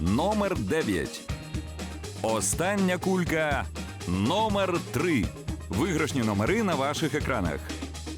Номер 9. Остання кулька номер 3. Виграшні номери на ваших екранах.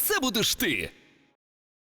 це будеш ти.